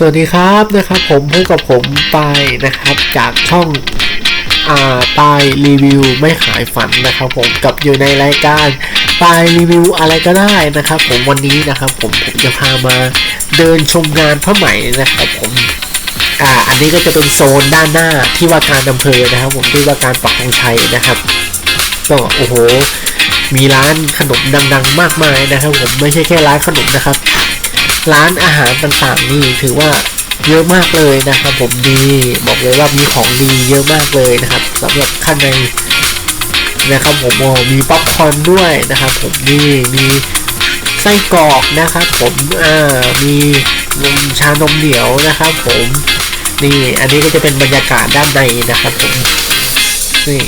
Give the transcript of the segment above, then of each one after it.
สวัสดีครับนะครับผมพบกับผมปายนะครับจากช่องอ่าปายรีวิวไม่ขายฝันนะครับผมกับอยู่ในรายการปายรีวิวอะไรก็ได้นะครับผมวันนี้นะครับผมผมจะพามาเดินชมงานผ้าไหมนะครับผมอ่าอันนี้ก็จะเป็นโซนด้านหน้าที่ว่าการอำเภอนะครับ ผมที่ว่าการปักธงชัยนะครับก็โอ้โหมีร้านขนมดังๆ มากมายนะครับ ผมไม่ใช่แค่ร้านขนมนะครับ ร้านอาหารต่างๆนี่ถือว่าเยอะมากเลยนะครับ ผมดีบอกเลยว่ามีของดีเยอะมากเลยนะครับสำหรับข้างในนะครับผมมีป๊อปคอร์นด้วยนะครับ ผมนี่มีไส้กรอกนะครับ ผมอ่ามีนมชานมเหนียวนะครับ ผมนี่อันนี้ก็จะเป็นบรรยากาศด้านในนะครับ ผมนี่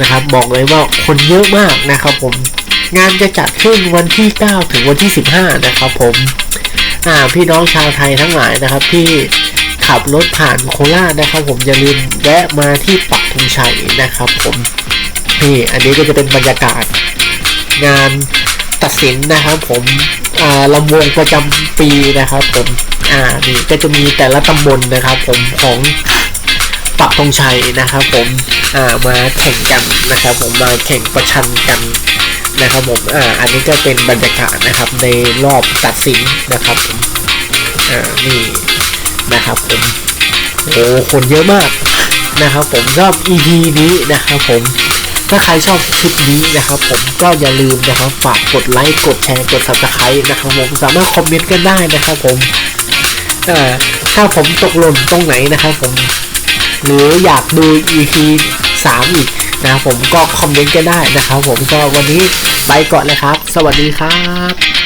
นะครับ บอกเลยว่าคนเยอะมากนะครับ ผม งานจะจัดขึ้นวันที่ 9 ถึงวันที่ 15 นะครับผมอ่าพี่น้องชาวไทยทั้งหลายนะครับที่ขับรถผ่านโคราชนะครับ ผมอย่าลืมแวะมาที่ปักธงชัยนะครับ ผมนี่อันนี้ก็จะเป็นบรรยากาศ งานตัดสินนะครับ ผมอ่าลำวงประจำปีนะครับ ผมอ่านี่ก็จะมีแต่ละตำบลนะครับ ผมของปักธงชัยนะครับ ผมอ่ามาแข่งกันนะครับ ผมมาแข่งประชันกัน นะครับผมอ่าอันนี้ก็เป็นบรรยากาศนะครับในรอบตัดสินนะครับผมอ่านี่นะครับผมโอ้คนเยอะมากนะครับผมชอบ EP นี้นะครับผมถ้าใครชอบคลิปนี้นะครับ ผมก็อย่าลืมนะครับฝากกดไลค์กดแชร์กด subscribe นะครับผมสามารถคอมเมนต์กันได้นะครับผมอ่าถ้าผมตกหล่นตรงไหนนะครับผมหรืออยากดู EP 3อีก นะครับผมก็คอมเมนต์กันได้นะครับผมสำหรับวันนี้ไปก่อนเลยครับ สวัสดีครับ